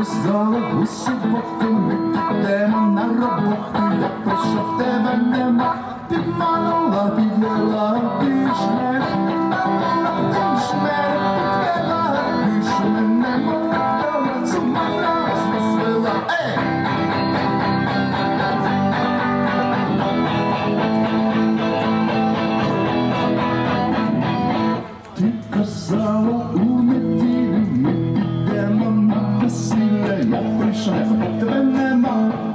пристали у ми підемо на роботу, я прийшов тебе нема, підманула, підвела, ти ж не Nothing's ever happened in their mind